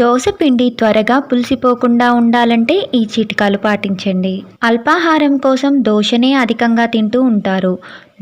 దోసపిండి త్వరగా పులిసిపోకుండా ఉండాలంటే ఈ చిట్కాలు పాటించండి. అల్పాహారం కోసం దోశనే అధికంగా తింటూ ఉంటారు.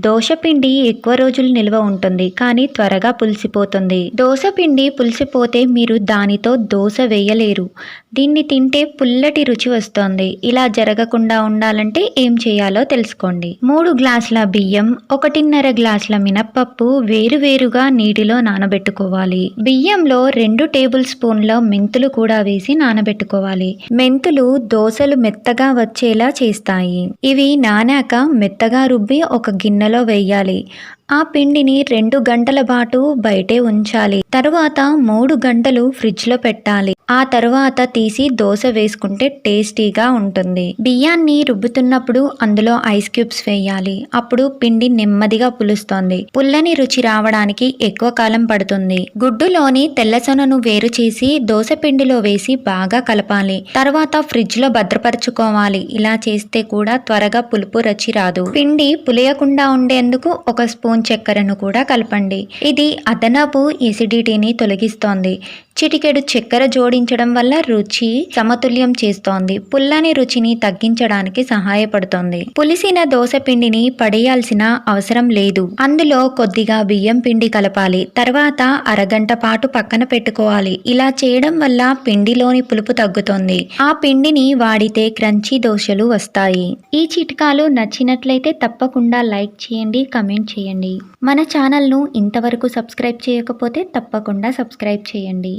దోశపిండి ఎక్కువ రోజులు నిల్వ ఉంటుంది కానీ త్వరగా పులిసిపోతుంది. దోశపిండి పులిసిపోతే మీరు దానితో దోశ వేయలేరు. దీన్ని తింటే పుల్లటి రుచి వస్తుంది. ఇలా జరగకుండా ఉండాలంటే ఏం చేయాలో తెలుసుకోండి. మూడు గ్లాసుల బియ్యం ఒకటిన్నర గ్లాసుల మినప్పప్పు వేరువేరుగా నీటిలో నానబెట్టుకోవాలి. బియ్యంలో రెండు టేబుల్ స్పూన్ల మెంతులు కూడా వేసి నానబెట్టుకోవాలి. మెంతులు దోశలు మెత్తగా వచ్చేలా చేస్తాయి. ఇవి నానాక మెత్తగా రుబ్బి ఒక గిన్నె గిన్నెలో వేయాలి. ఆ పిండిని రెండు గంటల పాటు బయటే ఉంచాలి. తరువాత మూడు గంటలు ఫ్రిడ్జ్లో పెట్టాలి. ఆ తరువాత తీసి దోశ వేసుకుంటే టేస్టీగా ఉంటుంది. బియ్యాన్ని రుబ్బుతున్నప్పుడు అందులో ఐస్ క్యూబ్స్ వేయాలి. అప్పుడు పిండి నెమ్మదిగా పులుస్తోంది. పుల్లని రుచి రావడానికి ఎక్కువ కాలం పడుతుంది. గుడ్డులోని తెల్లసొనను వేరు చేసి దోశ పిండిలో వేసి బాగా కలపాలి. తర్వాత ఫ్రిడ్జ్లో భద్రపరచుకోవాలి. ఇలా చేస్తే కూడా త్వరగా పులుపు రుచి రాదు. పిండి పులియకుండా ఉండేందుకు ఒక స్పూన్ స్పూన్ చక్కెరను కూడా కలపండి. ఇది అదనపు ఎసిడిటీని తొలగిస్తోంది. చిటికెడు చక్కెర జోడించడం వల్ల రుచి సమతుల్యం చేస్తోంది. పుల్లని రుచిని తగ్గించడానికి సహాయపడుతోంది. పులిసిన దోశ పిండిని పడేయాల్సిన అవసరం లేదు. అందులో కొద్దిగా బియ్యం పిండి కలపాలి. తర్వాత అరగంట పాటు పక్కన పెట్టుకోవాలి. ఇలా చేయడం వల్ల పిండిలోని పులుపు తగ్గుతుంది. ఆ పిండిని వాడితే క్రంచీ దోశలు వస్తాయి. ఈ చిట్కాలు నచ్చినట్లయితే తప్పకుండా లైక్ చేయండి కమెంట్ చేయండి. మన ఛానల్ను ఇంతవరకు సబ్స్క్రైబ్ చేయకపోతే తప్పకుండా సబ్స్క్రైబ్ చేయండి.